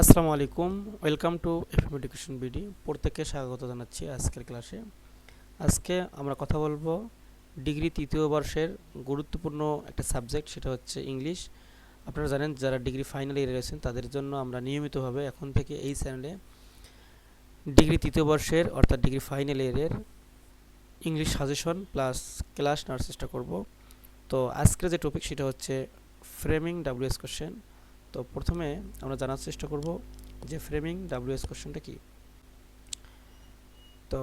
আসসালামু আলাইকুম, welcome to FM education BD. প্রত্যেককে স্বাগত জানাচ্ছি আজকের ক্লাসে। আজকে আমরা কথা বলব ডিগ্রি তৃতীয় বর্ষের গুরুত্বপূর্ণ একটা সাবজেক্ট, সেটা হচ্ছে ইংলিশ। আপনারা জানেন, যারা ডিগ্রি ফাইনাল ইয়ারে রয়েছেন, তাদের জন্য আমরা নিয়মিতভাবে এখন থেকে এই চ্যানেলে ডিগ্রি তৃতীয় বর্ষের, অর্থাৎ ডিগ্রি ফাইনাল ইয়ারের ইংলিশ সাজেশন প্লাস ক্লাস নেওয়ার চেষ্টা করব। তো আজকের যে টপিক, সেটা হচ্ছে ফ্রেমিং ডাব্লিউএস কোশ্চেন। তো প্রথমে আমরা জানার চেষ্টা করব যে ফ্রেমিং ডাব্লিউএস কোশ্চেনটা কি? তো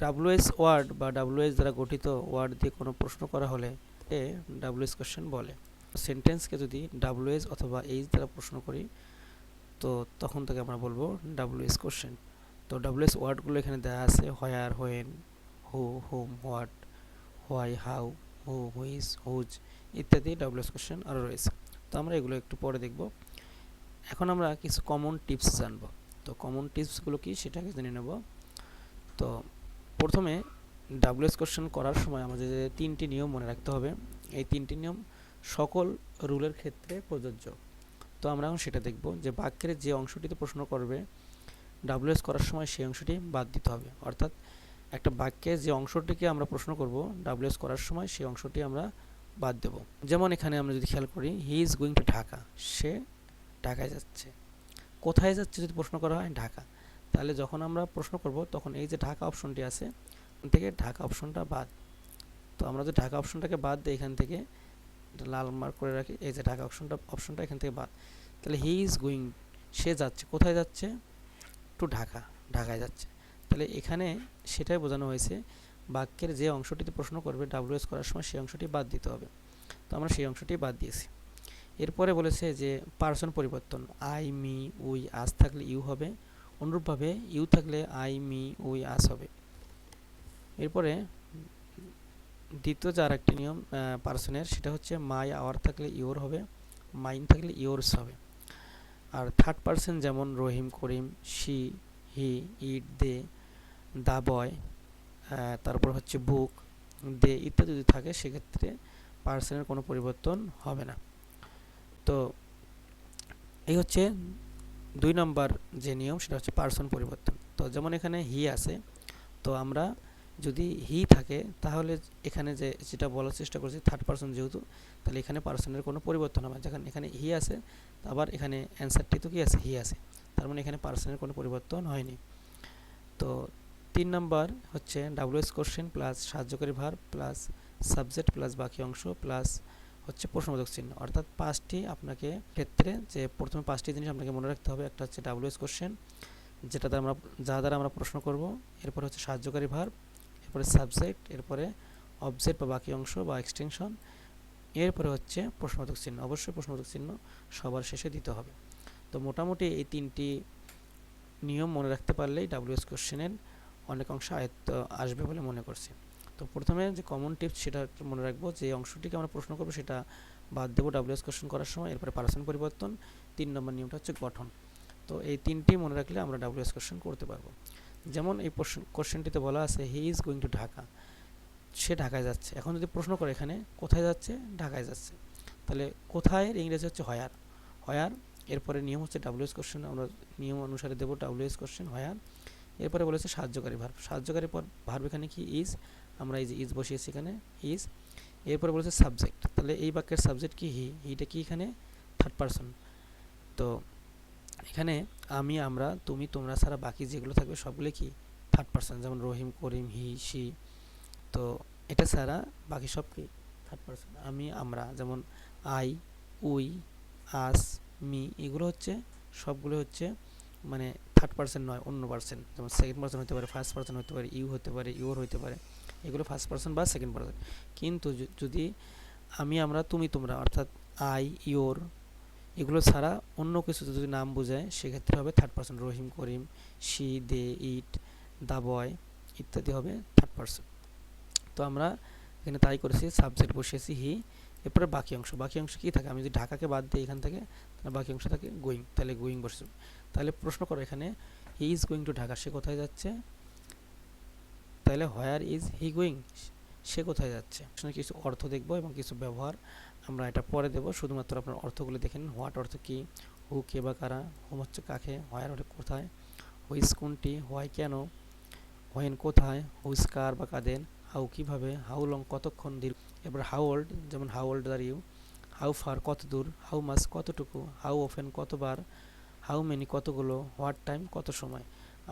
ডাব্লিউএস ওয়ার্ড বা ডাব্লিউএস দ্বারা গঠিত ওয়ার্ড দিয়ে কোনো প্রশ্ন করা হলে এ ডাব্লিউএস কোশ্চেন বলে। সেন্টেন্সকে যদি ডাব্লিউএস অথবা এইচ দ্বারা প্রশ্ন করি, তো তখন থেকে আমরা বলব ডাব্লিউএস কোশ্চেন তো ডাব্লিউএস ওয়ার্ডগুলো এখানে দেওয়া আছে where when who whom what why how who which whose ইত্যাদি ডাব্লিউএস কোশ্চেন আরও রয়েছে। তো আমরা এগুলো একটু পরে দেখব। এখন আমরা কিছু কমন টিপস জানব। তো কমন টিপসগুলো কি সেটাকে জেনে নেব। তো প্রথমে ডাব্লিউএস কোশ্চেন করার সময় আমাদের যে তিনটি নিয়ম মনে রাখতে হবে। এই তিনটি নিয়ম সকল রুলের ক্ষেত্রে প্রযোজ্য। তো আমরা এখন সেটা দেখব যে বাক্যের যে অংশটিতে প্রশ্ন করবে ডাব্লিউএস করার সময় সেই অংশটি বাদ দিতে হবে। অর্থাৎ একটা বাক্যে যে অংশটিকে আমরা প্রশ্ন করব ডাব্লিউএস করার সময় সেই অংশটি আমরা বাদ দেব। যেমন এখানে আমরা যদি খেয়াল করি he is going to Dhaka সে ঢাকায় যাচ্ছে। কোথায় যাচ্ছে যদি প্রশ্ন করা হয়? ঢাকা। তাহলে যখন আমরা প্রশ্ন করব, তখন এই যে ঢাকা অপশনটি আছে এখান থেকে ঢাকা অপশনটা বাদ। তো আমরা যদি ঢাকা অপশনটাকে বাদ দিই, এখান থেকে লাল মার্ক করে রাখি, এই যে ঢাকা অপশনটা অপশনটা এখান থেকে বাদ। তাহলে হি ইজ গোয়িং সে যাচ্ছে, কোথায় যাচ্ছে? টু ঢাকা, ঢাকায় যাচ্ছে। তাহলে এখানে সেটাই বোঝানো হয়েছে, বাক্যের যে অংশটিতে প্রশ্ন করবে ডাব্লিউএস করার সময় সেই অংশটি বাদ দিতে হবে। তো আমরা সেই অংশটি বাদ দিয়েছি। এরপরে বলেছে যে, পার্সন পরিবর্তন, আই, মি, উই, আস থাকলে ইউ হবে। অনুরূপভাবে, ইউ থাকলে আই, মি, উই, আস হবে। এরপরে দ্বিতীয় যে একটি নিয়ম পার্সনের, সেটা হচ্ছে, মাই, আওয়ার থাকলে ইওর হবে। মাইন থাকলে ইওরস হবে। আর থার্ড পার্সন যেমন, রহিম, করিম, শি, হি, ইট, দে, দা, বয় তারপর হচ্ছে বুক, দে, ইত্যাদি যদি থাকে, সেক্ষেত্রে পার্সনের কোনো পরিবর্তন হবে না। তো এই হচ্ছে দুই নম্বর যে নিয়ম, সেটা হচ্ছে পার্সন পরিবর্তন। তো যেমন এখানে হি আছে, তো আমরা যদি হি থাকে, তাহলে এখানে যে, যেটা বলার চেষ্টা করছি থার্ড পার্সন যেহেতু, তাহলে এখানে পার্সনের কোনো পরিবর্তন হবে যেখানে এখানে হি আছে আবার এখানে অ্যান্সারটি তো কি আছে? হি আছে। তার মানে এখানে পার্সনের কোনো পরিবর্তন হয়নি। তো তিন নম্বর হচ্ছে ডাব্লিউএস কোশ্চেন প্লাস সাহায্যকারী ভার প্লাস সাবজেক্ট প্লাস বাকি অংশ প্লাস হচ্ছে প্রশ্নবোধক চিহ্ন। অর্থাৎ পাঁচটি আপনাকে ক্ষেত্রে যে প্রথমে পাঁচটি জিনিস আপনাকে মনে রাখতে হবে, একটা হচ্ছে ডাব্লিউএস কোশ্চেন, যেটা দ্বারা আমরা যা দ্বারা আমরা প্রশ্ন করব। এরপরে হচ্ছে সাহায্যকারী ভার এরপরে সাবজেক্ট, এরপরে অবজেক্ট বা বাকি অংশ বা এক্সটেনশন, এরপরে হচ্ছে প্রশ্নবোধক চিহ্ন। অবশ্যই প্রশ্নবোধক চিহ্ন সবার শেষে দিতে হবে। তো মোটামুটি এই তিনটি নিয়ম মনে রাখতে পারলেই ডাব্লিউএস কোশ্চেনের অনেক অংশ আয়ত্ত আসবে বলে মনে করছি। তো প্রথমে যে কমন টিপস সেটা মনে রাখব যে অংশটিকে আমরা প্রশ্ন করব সেটা বাদ দেবো ডাব্লিউএস কোশ্চেন করার সময়, এরপরে পার্সন পরিবর্তন, তিন নম্বর নিয়মটা হচ্ছে গঠন। তো এই তিনটি মনে রাখলে আমরা ডাব্লিউএস কোশ্চেন করতে পারব। যেমন এই কোশ্চেনটিতে বলা আছে he is going to Dhaka সে ঢাকায় যাচ্ছে। এখন যদি প্রশ্ন করে এখানে, কোথায় যাচ্ছে? ঢাকায় যাচ্ছে। তাহলে কোথায় ইংরেজি হচ্ছে হয়ার হয়ার এরপরে নিয়ম হচ্ছে ডাব্লিউএস কোশ্চেন আমরা নিয়ম অনুসারে দেবো ডাব্লিউএস কোশ্চেন হয়ার এরপরে বলেছে সাহায্যকারী ভার্ব সাহায্যকারী ভার্ব এখানে কি? ইজ আমরা এই যে ইজ বসিয়েছি এখানে ইজ এরপরে বলেছে সাবজেক্ট তাহলে এই বাক্যের সাবজেক্ট কি? হি হিটা কি এখানে? থার্ড পারসন তো এখানে আমি, আমরা, তুমি, তোমরা ছাড়া বাকি যেগুলো থাকবে সবগুলো কি? থার্ড পারসন যেমন রহিম, করিম হি সি তো এটা ছাড়া বাকি সব কি? থার্ড পারসন আমি, আমরা, যেমন আই উই আস মি এগুলো হচ্ছে, সবগুলো হচ্ছে মানে থার্ড পার্সন নয়, অন্য পার্সন যেমন সেকেন্ড পার্সন হতে পারে ফার্স্ট পার্সন হতে পারে ইউ হতে পারে ইউর হতে পারে। এগুলো ফার্স্ট পার্সন বা সেকেন্ড পার্সন কিন্তু যদি আমি, আমরা, তুমি, তোমরা, অর্থাৎ আই ইওর এগুলো ছাড়া অন্য কিছু যদি নাম বোঝায়, সেক্ষেত্রে হবে third person Rahim, Karim she they it the boy ইত্যাদি হবে থার্ড পার্সন তো আমরা এখানে তাই করেছি সাবজেক্ট বসিয়েছি হি এরপরে বাকি অংশ। বাকি অংশ কী থাকে? আমি যদি ঢাকাকে বাদ দিই এখান থেকে, তাহলে বাকি অংশ থাকে গোয়িং, তাহলে গোয়িং বসে তাহলে প্রশ্ন করো এখানে he is going to Dhaka সে কোথায় যাচ্ছে? তাহলে হোয়ার ইজ হি গোয়িং সে কোথায় যাচ্ছে? কিছু অর্থ দেখব এবং কিছু ব্যবহার আমরা এটা পরে দেব। শুধুমাত্র আপনার অর্থগুলো দেখেন হোয়াট অর্থ কী? হু কে বা কারা? হোম হচ্ছে কাকে? হোয়ার হলে কোথায়? হুইস কোনটি? হোয়াই কেন? হোয়েন কোথায়? হুইস কার বা কাদের? হাউ কীভাবে? হাউ লং কতক্ষণ? দীর্ঘ? এবার হাউ ওল্ড যেমন how old are you how far কত দূর? হাউ মাস কতটুকু? হাউ ওফেন কতবার? হাউ মেনি কতগুলো? হোয়াট টাইম কত সময়?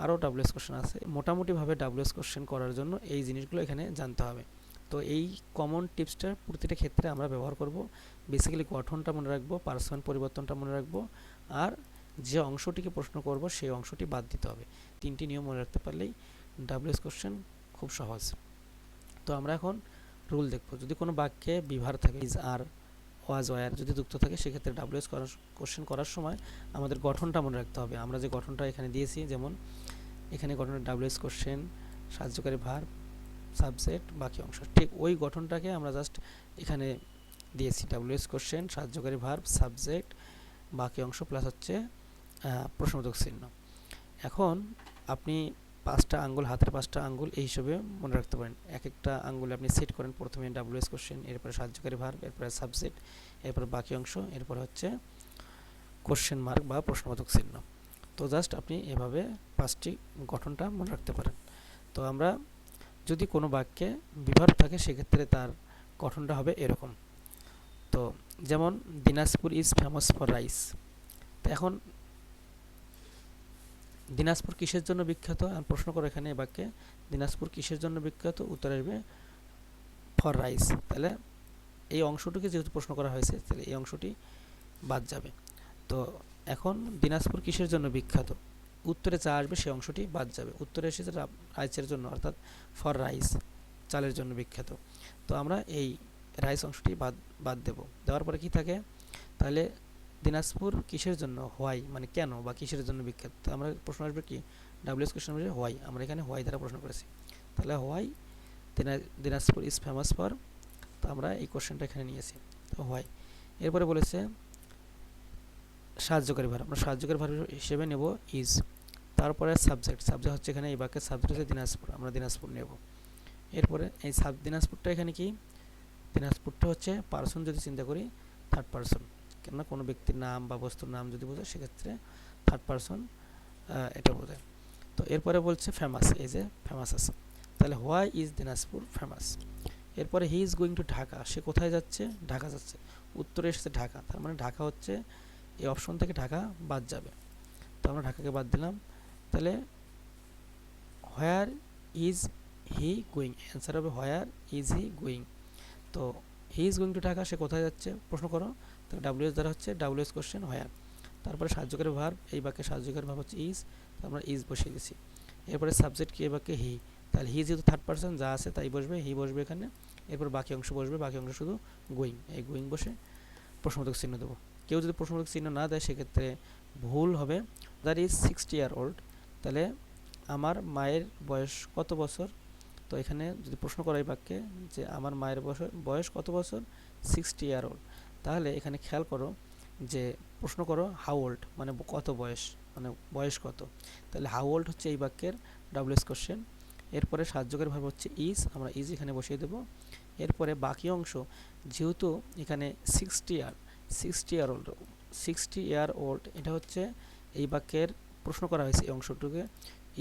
আরও ডাব্লিউএস কোশ্চেন আছে। মোটামুটিভাবে ডাব্লিউএস কোশ্চেন করার জন্য এই জিনিসগুলো এখানে জানতে হবে। তো এই কমন টিপসটা প্রতিটা ক্ষেত্রে আমরা ব্যবহার করব। বেসিক্যালি গঠনটা মনে রাখব পার্সোনাল পরিবর্তনটা মনে রাখব, আর যে অংশটিকে প্রশ্ন করব সেই অংশটি বাদ দিতে হবে। তিনটি নিয়ম মনে রাখতে পারলেই ডাব্লিউএস কোশ্চেন খুব সহজ। তো আমরা এখন রুল দেখব। যদি কোনো বাক্যে বিভার থাকে ইজ আর ওয়াজ ওয়ার যদি যুক্ত থাকে, সেক্ষেত্রে ডাব্লিউএস করার কোশ্চেন করার সময় আমাদের গঠনটা মনে রাখতে হবে। আমরা যে গঠনটা এখানে দিয়েছি, যেমন এখানে গঠনের ডাব্লিউএস কোশ্চেন সাহায্যকারী ভার সাবজেক্ট বাকি অংশ। ঠিক ওই গঠনটাকে আমরা জাস্ট এখানে দিয়েছি। ডাব্লিউএস কোশ্চেন সাহায্যকারী ভার সাবজেক্ট বাকি অংশ প্লাস হচ্ছে প্রশ্নবোধক চিহ্ন। এখন আপনি পাঁচটা আঙ্গুল, হাতের পাঁচটা আঙ্গুল এই হিসেবে মনে রাখতে পারেন। এক একটা আঙ্গুলে আপনি সেট করেন প্রথমে ডাব্লিউএস কোশ্চেন এরপরে সাহায্যকারী ভার এরপরে সাবজেক্ট এরপর বাকি অংশ, এরপরে হচ্ছে কোশ্চেন মার্ক বা প্রশ্নবোধক চিহ্ন। তো জাস্ট আপনি এভাবে পাঁচটি গঠনটা মনে রাখতে পারেন। তো আমরা যদি কোনো বাক্যে বিভার থাকে, সেক্ষেত্রে তার গঠনটা হবে এরকম। তো যেমন, Dinajpur is famous for rice তো এখন দিনাজপুর কিসের জন্য বিখ্যাত? প্রশ্ন করো এখানে এ বাক্যে। দিনাজপুর কিসের জন্য বিখ্যাত? উত্তর আসবে, ফর রাইস। তাহলে এই অংশটিকে যেহেতু প্রশ্ন করা হয়েছে, তাহলে এই অংশটি বাদ যাবে। তো এখন দিনাজপুর কিসের জন্য বিখ্যাত? উত্তরে চা আসবে সেই অংশটি বাদ যাবে। উত্তরে এসেছে রাইসের জন্য, অর্থাৎ ফর রাইস, চালের জন্য বিখ্যাত। তো আমরা এই রাইস অংশটি বাদ বাদ দেব। দেওয়ার পরে কি থাকে? তাহলে দিনাজপুর কিসের জন্য? হোয়াই। মানে কেন বা কিসের জন্য বিখ্যাত? আমরা প্রশ্ন আসবে কি? ডাব্লিউএস কোশ্চেন আসবে হোয়াই। আমরা এখানে হোয়াই দ্বারা প্রশ্ন করেছি। তাহলে why Dinajpur is famous for তো আমরা এই কোশ্চেনটা এখানে নিয়েছি। তো হোয়াই। এরপরে বলেছে, সাহায্যকারী ভার আমরা সাহায্যকারী ভার হিসেবে নেব ইজ তারপরে সাবজেক্ট সাবজেক্ট হচ্ছে এখানে এই বাক্যের সাবজেক্ট হচ্ছে দিনাজপুর। আমরা দিনাজপুর নেব। এরপরে এই সাব দিনাজপুরটা এখানে কি? দিনাজপুরটা হচ্ছে পার্সন যদি চিন্তা করি থার্ড পার্সন কেননা কোনো ব্যক্তির নাম বা বস্তুর নাম যদি বোঝায় সেক্ষেত্রে থার্ড পার্সন এটা বোঝায়। তো এরপরে বলছে ফেমাস এই যে ফেমাস আছে। তাহলে হোয়াই ইজ দিনাজপুর ফেমাস এরপরে he is going to Dhaka, সে কোথায় যাচ্ছে? ঢাকা যাচ্ছে। উত্তরে এসেছে ঢাকা। তার মানে ঢাকা হচ্ছে, এই অপশন থেকে ঢাকা বাদ যাবে। তো আমরা ঢাকাকে বাদ দিলাম। তাহলে where is he going answer হবে হোয়ার ইজ হি গোয়িং তো he is going to Dhaka, সে কোথায় যাচ্ছে? প্রশ্ন করো। তাহলে ডাব্লিউএস দ্বারা হচ্ছে ডাব্লিউএস কোশ্চেন হোয়ার তারপরে সাহায্যকারী ভার্ব এই বাক্যে সাহায্যকারী ভাব হচ্ছে ইজ তো আমরা ইজ বসিয়ে দিছি এরপরে সাবজেক্ট কি, এই বাক্যে হি তাহলে হি যেহেতু থার্ড পার্সন যা আছে তাই বসবে হি বসবে এখানে। এরপর বাকি অংশ বসবে, বাকি অংশ শুধু গোয়িং এই গোয়িং বসে প্রশ্নবোধক চিহ্ন দেবো। কেউ যদি প্রশ্নবোধক চিহ্ন না দেয়, সেক্ষেত্রে ভুল হবে। That is sixty year old তাহলে আমার মায়ের বয়স কত বছর? তো এখানে যদি প্রশ্ন করা এই বাক্যে যে আমার মায়ের বয়স বয়স কত বছর? সিক্সটি ইয়ার ওল্ড তাহলে এখানে খেয়াল করো যে প্রশ্ন করো হাউ ওল্ড মানে কত বয়স মানে বয়স কত? তাহলে হাউ ওল্ড হচ্ছে এই বাক্যের ডাব্লিউএস কোশ্চেন এরপরে সাহায্যকারী ভাব হচ্ছে ইজ আমরা ইজ এখানে বসিয়ে দেব। এরপরে বাকি অংশ, যেহেতু এখানে sixty year sixty year old sixty year old এটা হচ্ছে এই বাক্যের প্রশ্ন করা হয়েছে এই অংশটুকে।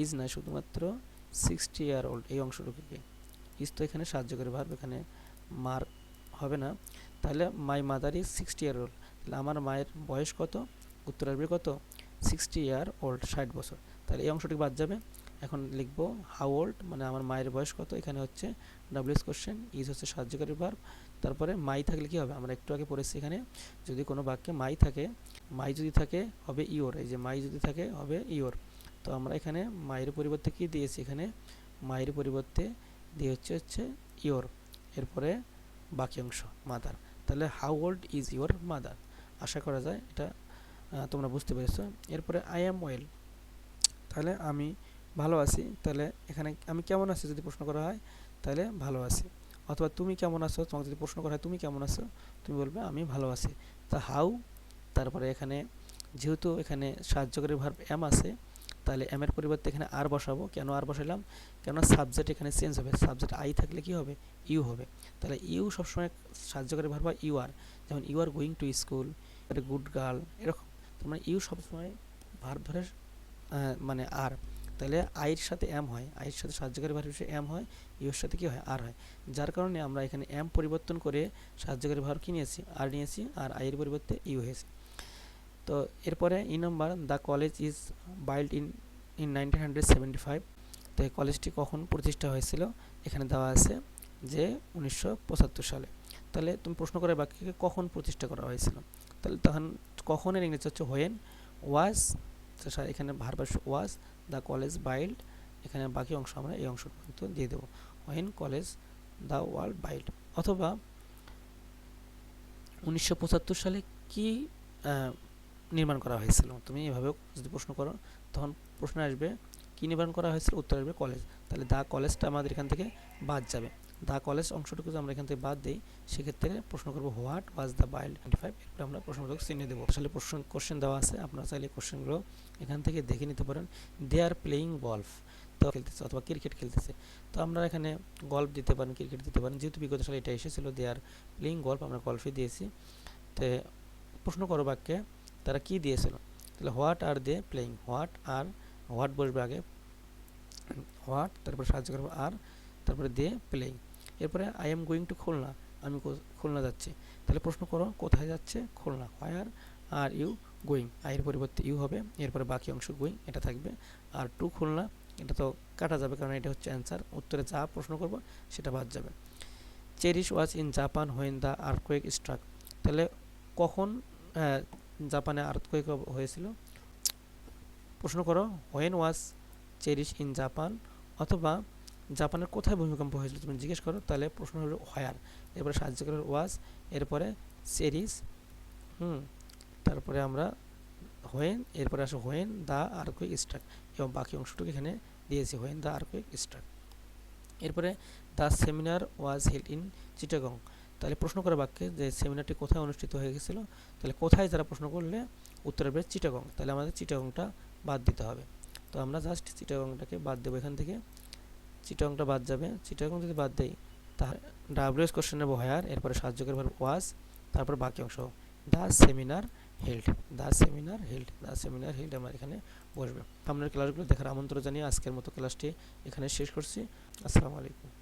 ইজ নয় শুধুমাত্র সিক্সটি ইয়ার ওল্ড এই অংশটুকুকে ইজ তো এখানে সাহায্যকারী ভাব এখানে মার হবে না। তাহলে my mother is sixty year old তাহলে আমার মায়ের বয়স কত? উত্তর আসবে কত? সিক্সটি ইয়ার ওল্ড ষাট বছর। তাহলে এই অংশটি বাদ যাবে। এখন লিখব হাউ ওল্ড মানে আমার মায়ের বয়স কত? এখানে হচ্ছে ডাব্লিউএস কোশ্চেন ইজ হচ্ছে সাহায্যকারী ভার্ব তারপরে মাই থাকলে কি হবে? আমরা একটু আগে পড়েছি এখানে, যদি কোনো বাক্যে মাই থাকে মাই যদি থাকে, হবে ইওর এই যে মাই যদি থাকে, হবে ইওর তো আমরা এখানে মায়ের পরিবর্তে কি দিয়েছি এখানে? মায়ের পরিবর্তে দিয়ে হচ্ছে হচ্ছে ইওর এরপরে বাকি অংশ মাদার তাহলে how old is your mother আশা করা যায় এটা তোমরা বুঝতে পেরেছ। এরপরে আই অ্যাম ওয়েল তাহলে আমি ভালো আছি। তাহলে এখানে আমি কেমন আছি যদি প্রশ্ন করা হয়? তাহলে ভালো আছি। অথবা তুমি কেমন আছো? তোমাকে যদি প্রশ্ন করা হয়, তুমি কেমন আছো? তুমি বলবে, আমি ভালো আছি। তা হাউ তারপরে এখানে যেহেতু এখানে সাহায্যকারী ভার্ব এম আছে তাহলে এম এর পরিবর্তে এখানে আর বসাবো। কেন আর বসালাম কেন সাবজেক্ট এখানে চেঞ্জ হবে। সাবজেক্ট আই থাকলে কি হবে? ইউ হবে। তাহলে ইউ সবসময় সাহায্যকারী ভার্ব ইউ আর যেমন you are going to school good girl এরকম। তার মানে ইউ সবসময় ভার ধরে মানে আর তাহলে আইয়ের সাথে এম হয়। আইয়ের সাথে সাহায্যকারী ভার হিসেবে এম হয়। ইউর সাথে কি হয়? আর হয়। যার কারণে আমরা এখানে এম পরিবর্তন করে সাহায্যকারী ভার কি নিয়েছি? আর নিয়েছি। আর আইয়ের পরিবর্তে ইউ হয়েছে। তো এরপরে E number the college is built in in nineteen hundred seventy five তো এই কলেজটি কখন প্রতিষ্ঠা হয়েছিল? এখানে দেওয়া আছে যে উনিশশো পঁচাত্তর সালে। তাহলে তুমি প্রশ্ন করে বাক্যকে কখন প্রতিষ্ঠা করা হয়েছিল? তাহলে তখন কখনের ইংরেজি হচ্ছে হোয়েন ওয়াজ এখানে verbs was the college build এখানে বাকি অংশ আমরা এই অংশ পর্যন্ত দিয়ে দেবো। When college the world built অথবা উনিশশো পঁচাত্তর সালে কি নির্মাণ করা হয়েছিল। তুমি এভাবে যদি প্রশ্ন করো, তখন প্রশ্ন আসবে, কি নির্মাণ করা হয়েছিল? উত্তর আসবে কলেজ তাহলে দা কলেজটা আমাদের এখান থেকে বাদ যাবে। দা কলেজ অংশটুকু যদি আমরা এখান থেকে বাদ দিই, সেক্ষেত্রে প্রশ্ন করব what was the built twenty five এরপরে আমরা প্রশ্নবোধক চিহ্ন দেবো। আসলে প্রশ্ন কোশ্চেন দেওয়া আছে। আপনারা চাইলে কোশ্চেনগুলো এখান থেকে দেখে নিতে পারেন। দে আর প্লেয়িং গল্ফ তো খেলতেছে অথবা ক্রিকেট খেলতেছে। তো আমরা এখানে গল্ফ দিতে পারেন ক্রিকেট দিতে পারেন। যেহেতু বিগত সালে এটা এসেছিল দে আর প্লেয়িং গল্ফ আমরা গল্ফে দিয়েছি। তো প্রশ্ন করো বাক্যে তারা কি দিয়েছিল? তাহলে what are they playing what are what বসবে আগে? হোয়াট তারপরে সাহায্য করব আর তারপরে দে প্লেয়িং এরপরে I am going to Khulna, আমি খুলনা যাচ্ছি। তাহলে প্রশ্ন করো, কোথায় যাচ্ছে? Khulna. Where are you going আয়ের পরিবর্তে ইউ হবে, এরপরে বাকি অংশ গোয়িং এটা থাকবে। আর টু খুলনা, এটা তো কাটা যাবে, কারণ এটা হচ্ছে অ্যান্সার উত্তরে যা প্রশ্ন করব, সেটা বাদ যাবে। Cherish was in Japan when the earthquake struck তাহলে কখন জাপানে আর্থকোয়েক হয়েছিল। প্রশ্ন করো when was Cherish in Japan অথবা জাপানের কোথায় ভূমিকম্প হয়েছিল? তুমি জিজ্ঞেস করো, তাহলে প্রশ্ন হলো হোয়ার এরপরে সাহায্য করে ওয়াজ এরপরে চেরিশ হুম, তারপরে আমরা হোয়েন এরপরে আসে হোয়েন দ্য আর্কুইক স্ট্রাক এবং বাকি অংশটুকু এখানে দিয়েছি হোয়েন দ্য আর্কুইক স্ট্রাক এরপরে the seminar was held in Chittagong তাহলে প্রশ্ন করা বাক্যে যে সেমিনারটি কোথায় অনুষ্ঠিত হয়ে গেছিল, তাহলে কোথায় যারা প্রশ্ন করলে উত্তর হবে চিটাগং, তাহলে আমাদের চিটাগংটা বাদ দিতে হবে। তো আমরা জাস্ট চিটাগংটাকে বাদ দেবো এখান থেকে। চিটাগংটা বাদ যাবে। চিটাগং যদি বাদ দেই তাহলে ডাব্লিউএস কোশ্চেন নেব হায়ার এরপরে সাহায্যকারী ভার্ব ওয়াজ তারপর বাকি অংশ। The seminar held the seminar held the seminar held আমার এখানে বসবে। আপনার ক্লাসগুলো দেখার আমন্ত্রণ জানিয়ে আজকের মতো ক্লাসটি এখানে শেষ করছি। আসসালামু আলাইকুম।